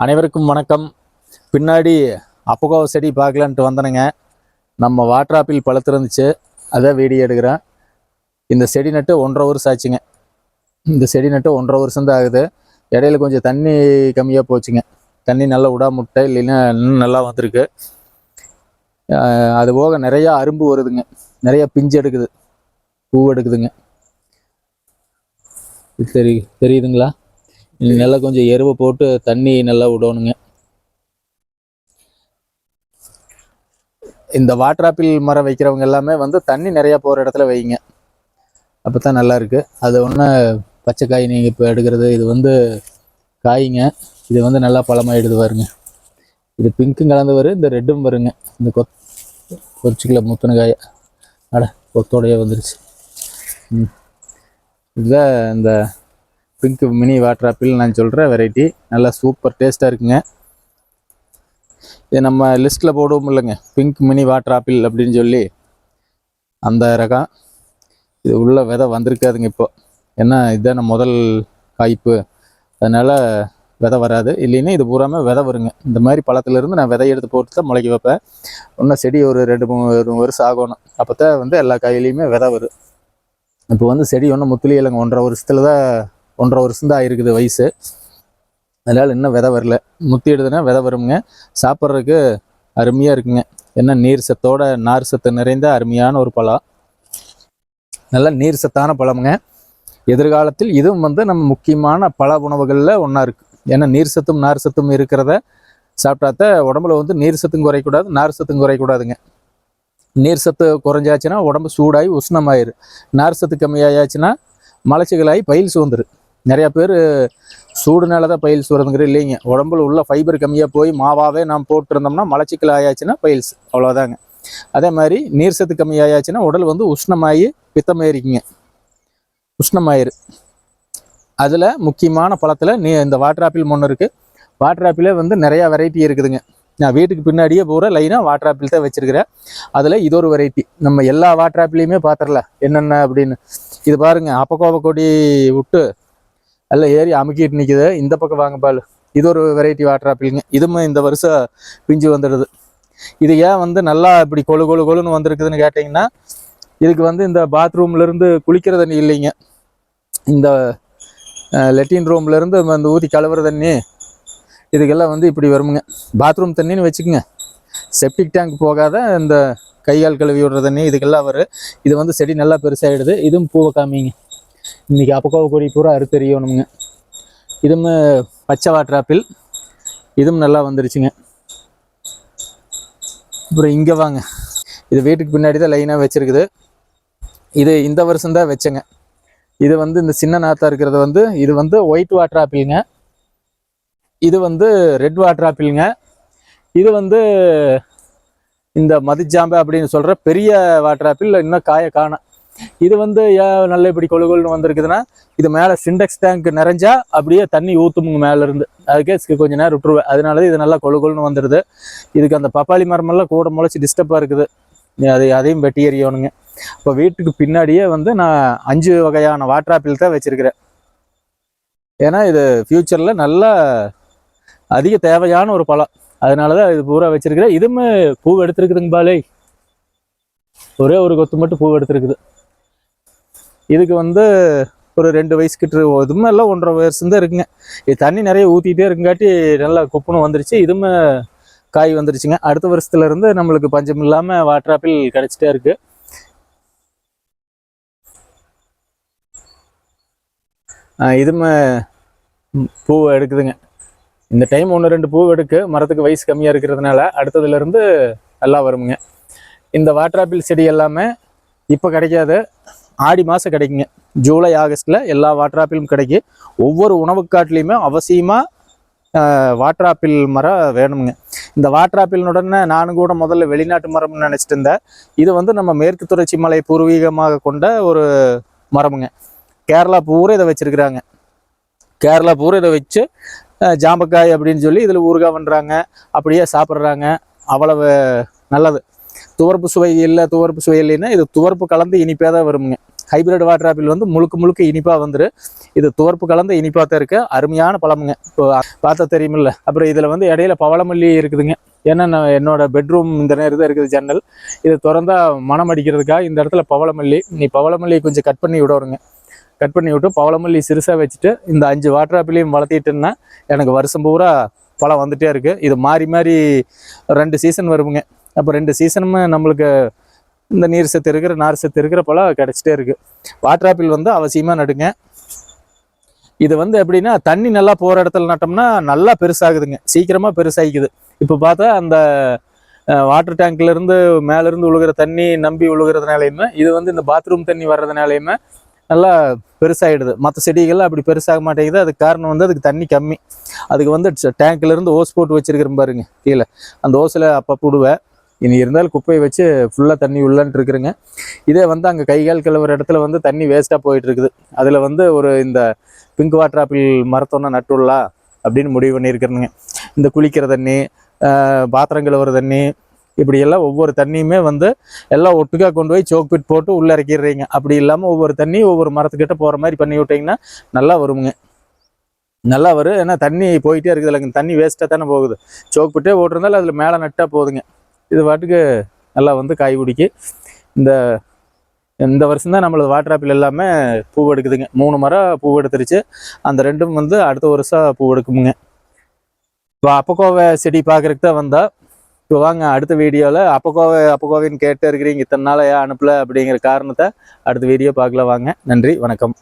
அனைவருக்கும் வணக்கம். பின்னாடி அப்பகோவ செடி பார்க்கலான்ட்டு வந்தனுங்க. நம்ம வாட்ராப்பில் ஆப்பிள் பழுத்திருந்துச்சு. அதான் வீடியோ எடுக்கிறேன். இந்த செடி நட்டு ஒன்றரை வருஷம் ஆச்சுங்க. இந்த செடி நட்டு ஒன்றரை வருஷம் தான் ஆகுது. இடையில கொஞ்சம் தண்ணி கம்மியாக போச்சுங்க. தண்ணி நல்லா விடா முட்டை இல்லைன்னா இன்னும் நல்லா வந்திருக்கு. அது போக நிறையா அரும்பு வருதுங்க. நிறையா பிஞ்சு எடுக்குது. பூ எடுக்குதுங்க. தெரி தெரியுதுங்களா? நல்லா கொஞ்சம் எருவு போட்டு தண்ணி நல்லா விடணுங்க. இந்த வாட்டர் ஆப்பிள் மரம் வைக்கிறவங்க எல்லாமே வந்து தண்ணி நிறையா போகிற இடத்துல வைங்க. அப்போ தான் நல்லாயிருக்கு அது ஒன்று பச்சை காய் நீங்கள் இப்போ எடுக்கிறது இது வந்து காய்ங்க. இது வந்து நல்லா பழமாயிடுது பாருங்க. இது பிங்க்கும் கலந்து வரும் இந்த ரெட்டும் வருங்க. இந்த கொத் பொரிச்சிக்கல முத்தின அட கொத்தோடையே வந்துருச்சு. ம். இதுதான் இந்த பிங்க் மினி வாட்டர் ஆப்பிள் நான் சொல்கிற வெரைட்டி நல்லா சூப்பர் டேஸ்ட்டாக இருக்குங்க. இது நம்ம லிஸ்ட்டில் போடுவோம் இல்லைங்க. பிங்க் மினி வாட்டர் ஆப்பிள் அப்படின்னு சொல்லி அந்த ரகம் இது உள்ள விதை வந்திருக்காதுங்க இப்போ. ஏன்னா இதுதான முதல் காய்ப்பு. அதனால் விதை வராது. இல்லைன்னா இது பூராமே விதை வருங்க. இந்த மாதிரி பழத்துலேருந்து நான் விதை எடுத்து போட்டு தான் முளைக்க வைப்பேன். இன்னும் செடி ஒரு ரெண்டு மூணு வருஷம் ஆகணும். அப்போ தான் வந்து எல்லா காயிலையுமே விதை வரும். இப்போ வந்து செடி ஒன்றும் முத்துலி இல்லைங்க. ஒன்றரை வருஷத்துல தான் ஒன்றரை வருஷம் தான் ஆயிருக்குது வயசு. அதனால் இன்னும் விதை வரல. முத்தி எடுதுன்னா விதை வருங்க சாப்பிட்றதுக்கு அருமையாக இருக்குங்க. என்ன நீர் சத்தோட நார் சத்து நிறைந்த அருமையான ஒரு பழம். நல்ல நீர் சத்தான பழமுங்க. எதிர்காலத்தில் இதுவும் வந்து நம்ம முக்கியமான பல உணவுகளில் ஒன்றா இருக்குது ஏன்னா நீர் சத்தும் நார் சத்தும் இருக்கிறத சாப்பிட்டாத்த உடம்புல வந்து நீர் சத்தும் குறையக்கூடாது நார் சத்தும் குறையக்கூடாதுங்க. நீர் சத்து குறைஞ்சாச்சுன்னா உடம்பு சூடாகி உஷ்ணமாயிரு. நார் சத்து கம்மியாயாச்சுன்னா மலச்சிக்கலாகி பயில் சுதந்துரு நிறையா பேர் சூடுனால தான் பயில்ஸ் வருதுங்கிற இல்லைங்க. உடம்புல உள்ள ஃபைபர் கம்மியாக போய் மாவாகவே நாம் போட்டிருந்தோம்னா மலச்சிக்கல் ஆயாச்சுன்னா பயில்ஸ் அவ்வளோதாங்க அதே மாதிரி நீர் சத்து கம்மியாயாச்சுன்னா உடல் வந்து உஷ்ணமாகி பித்தமாயிருக்குங்க உஷ்ணமாயிரு. அதில் முக்கியமான பழத்தில் நீ இந்த வாட்டர் ஆப்பிள் ஒன்று இருக்குது வாட்டர் ஆப்பிளே வந்து நிறையா வெரைட்டி இருக்குதுங்க. நான் வீட்டுக்கு பின்னாடியே போகிற லைனாக வாட்டர் ஆப்பிள் தான் வச்சுருக்கிறேன். அதில் இது ஒரு வெரைட்டி நம்ம எல்லா வாட்டர் ஆப்பிளையுமே பார்த்துடல என்னென்ன அப்படின்னு. இது பாருங்க அப்பக்கோவ கொடி விட்டு எல்லாம் ஏறி அமுக்கிட்டு நிற்குது இந்த பக்கம் வாங்க பால். இது ஒரு வெரைட்டி வாட்டர் ஆப்பிளுங்க. இதுவும் இந்த வருஷம் பிஞ்சு வந்துடுது. இது ஏன் வந்து நல்லா இப்படி கொழு கொழு கொழுன்னு வந்திருக்குதுன்னு கேட்டிங்கன்னா இதுக்கு வந்து இந்த பாத்ரூம்லேருந்து குளிக்கிற தண்ணி இல்லைங்க. இந்த லெட்டின் ரூம்ல இருந்து அந்த ஊற்றி கழுவுற தண்ணி இதுக்கெல்லாம் வந்து இப்படி வருமுங்க. பாத்ரூம் தண்ணின்னு வச்சுக்கோங்க. செப்டிக் டேங்க் போகாத இந்த கைகால் கழுவி விடுற தண்ணி இதுக்கெல்லாம் வரும். இது வந்து செடி நல்லா பெருசாகிடுது இதுவும் பூவை காமிங்க. இன்னைக்கு அப்பக்காவு கொடி பூரா அறுத்தறியணுங்க இதுவும் பச்சை வாட்டர் ஆப்பிள். இதுவும் நல்லா வந்துருச்சுங்க. அப்புறம் இங்கே வாங்க. இது வீட்டுக்கு பின்னாடி தான் லைனாக வச்சிருக்குது. இது இந்த வருஷம் தான் வச்சேங்க. இது வந்து இந்த சின்ன நாத்தா இருக்கிறது வந்து இது வந்து ஒயிட் வாட்டர் ஆப்பிளுங்க. இது வந்து ரெட் வாட்டர் ஆப்பிளுங்க. இது வந்து இந்த மதிச்சாம்பை அப்படின்னு சொல்கிற பெரிய வாட்டர் ஆப்பிள் இன்னும் காய காணும் இது வந்து ஏன் நல்ல இப்படி கொழு வந்திருக்குதுன்னா இது மேலே சிண்டெக்ஸ் டேங்க் நிறைஞ்சா அப்படியே தண்ணி ஊற்றுமுங்க மேலேருந்து அதுக்கே கொஞ்சம் கொஞ்ச நேரம் விட்டுருவேன். அதனால தான் இது நல்லா கொழு வந்துடுது இதுக்கு அந்த பப்பாளி மரமெல்லாம் கூட முளைச்சி டிஸ்டர்பாக இருக்குது. நீ அதை அதையும் வெட்டி எறியணுங்க. இப்போ வீட்டுக்கு பின்னாடியே வந்து நான் அஞ்சு வகையான வாட்டர் ஆப்பிள் தான் வச்சிருக்கிறேன். ஏன்னா இது ஃப்யூச்சரில் நல்லா அதிக தேவையான ஒரு பழம். அதனால தான் இது பூரா வச்சிருக்கிறேன். இதுவுமே பூ எடுத்துருக்குதுங்க பாலே. ஒரே ஒரு கொத்து மட்டும் பூ எடுத்துருக்குது. இதுக்கு வந்து ஒரு ரெண்டு வயசு கிட்ட இதுமே எல்லாம் ஒன்றரை வயசு தான் இருக்குங்க. இது தண்ணி நிறைய ஊற்றிட்டே இருக்குங்காட்டி நல்லா குப்புன்னு வந்துருச்சு. இதுவுமே காய் வந்துருச்சுங்க. அடுத்த வருஷத்துல இருந்து நம்மளுக்கு பஞ்சம் இல்லாம வாட்டர் ஆப்பிள் கிடைச்சிட்டே இருக்கு. ஆஹ் இதுமே பூ எடுக்குதுங்க. இந்த டைம் ஒன்று ரெண்டு பூ எடுக்கு. மரத்துக்கு வயசு கம்மியாக இருக்கிறதுனால அடுத்ததுல இருந்து நல்லா வருமுங்க. இந்த வாட்டர் ஆப்பிள் செடி எல்லாமே இப்போ கிடைக்காது. ஆடி மாதம் கிடைக்குங்க. ஜூலை ஆகஸ்ட்டில் எல்லா வாட்டர் ஆப்பிளும் கிடைக்கும் ஒவ்வொரு உணவுக்காட்டிலையுமே அவசியமாக வாட்டர் ஆப்பிள் மரம் வேணுமுங்க. இந்த வாட்டர் ஆப்பிள்னுடனே நானும் கூட முதல்ல வெளிநாட்டு மரம்னு நினச்சிட்டு இருந்தேன். இது வந்து நம்ம மேற்கு தொடர்ச்சி மலை பூர்வீகமாக கொண்ட ஒரு மரமுங்க. கேரளா பூரா இதை வச்சுருக்குறாங்க. கேரளா பூரா இதை வச்சு ஜாம்பக்காய் அப்படின்னு சொல்லி இதில் ஊறுகாய் பண்ணுறாங்க அப்படியே சாப்பிட்றாங்க. அவ்வளவு நல்லது. துவர்ப்பு சுவை இல்லை துவர்ப்பு சுவை இல்லைன்னா இது துவர்ப்பு கலந்து இனிப்பே தான் வருங்க ஹைபிரிட் வாட்டர் ஆப்பிள் வந்து முழுக்க முழுக்க இனிப்பாக வந்துடும் இது துவர்ப்பு கலந்த இனிப்பாக தான் இருக்குது அருமையான பழமுங்க. இப்போ பார்த்தா தெரியுமில்ல. அப்புறம் இதில் வந்து இடையில பவளமல்லி இருக்குதுங்க. ஏன்னா நான் என்னோட பெட்ரூம் இந்த நேரம் தான் இருக்குது ஜன்னல். இது திறந்தா மனம் அடிக்கிறதுக்காக இந்த இடத்துல பவளமல்லி. நீ பவளமல்லி கொஞ்சம் கட் பண்ணி விடணுங்க கட் பண்ணி விட்டு பவளமல்லி சிறுசாக வச்சுட்டு இந்த அஞ்சு வாட்டர் ஆப்பிளையும் வளர்த்திட்டுன்னா எனக்கு வருஷம் பூரா பழம் வந்துகிட்டே இருக்குது இது மாறி மாறி ரெண்டு சீசன் வருமுங்க. அப்போ ரெண்டு சீசனுமே நம்மளுக்கு இந்த நீர் சத்து இருக்கிற நார் சத்து இருக்கிற பழம் கிடச்சிட்டே இருக்குது வாட்டர் ஆப்பிள் வந்து அவசியமாக நடுங்க. இது வந்து எப்படின்னா தண்ணி நல்லா போகிற இடத்துல நட்டோம்னா நல்லா பெருசாகுதுங்க. சீக்கிரமாக பெருசாகிக்குது. இப்போ பார்த்தா அந்த வாட்டர் டேங்க்லேருந்து மேலேருந்து உழுகிற விழுகிற தண்ணி நம்பி விழுகிறதுனாலையுமே இது வந்து இந்த பாத்ரூம் தண்ணி வர்றதுனாலையுமே நல்லா பெருசாகிடுது. மற்ற செடிகள்லாம் அப்படி பெருசாக மாட்டேங்குது. அதுக்கு காரணம் வந்து அதுக்கு தண்ணி கம்மி. அதுக்கு வந்து டேங்க்லேருந்து ஓஸ் போட்டு வச்சிருக்கிறேன் பாருங்க கீழே. அந்த ஓஸில் அப்போ போடுவேன் இனி இருந்தாலும் குப்பையை வச்சு ஃபுல்லாக தண்ணி உள்ளன்ட்டு இருக்குதுங்க இதே வந்து அங்கே கைகால் கிளவுற இடத்துல வந்து தண்ணி வேஸ்ட்டாக போயிட்டு இருக்குது. அதில் வந்து ஒரு இந்த பிங்க் வாட்டர் ஆப்பிள் மரத்தொன்னு நட்டுள்ளா அப்படின்னு முடிவு பண்ணியிருக்கிறேங்க இந்த குளிக்கிற தண்ணி பாத்திரம் கழுவுற தண்ணி இப்படி எல்லாம் ஒவ்வொரு தண்ணியுமே வந்து எல்லாம் ஒட்டுக்காக கொண்டு போய் சோக் பிட் போட்டு உள்ளே இறக்கிடுறீங்க. அப்படி இல்லாமல் ஒவ்வொரு தண்ணி ஒவ்வொரு மரத்துக்கிட்ட போகிற மாதிரி பண்ணி விட்டிங்கன்னா நல்லா வருமுங்க. நல்லா வரும் ஏன்னா தண்ணி போயிட்டே இருக்குது இல்லைங்க. தண்ணி வேஸ்ட்டாக தானே போகுது. சோக் பிட்டே ஓட்டுறதால அதில் மேலே நட்டால் போதுங்க. இது பாட்டுக்கு நல்லா வந்து காய் பிடிக்கி இந்த இந்த வருஷம் தான் நம்மளது வாட்டர் ஆப்பிள் எல்லாமே பூ எடுக்குதுங்க. மூணு மரம் பூ எடுத்துருச்சு. அந்த ரெண்டும் வந்து அடுத்த வருஷம் பூ எடுக்குமுங்க. இப்போ அப்பக்கோவை செடி பார்க்குறதுக்கு தான் வந்தால் இப்போ வாங்க அடுத்த வீடியோவில் அப்பக்கோவை அப்பக்கோவைன்னு கேட்டு இருக்கிறீங்க இத்தனை நாள் ஏன் அனுப்பல அப்படிங்கிற காரணத்தை அடுத்த வீடியோ பார்க்கலாம் வாங்க. நன்றி வணக்கம்.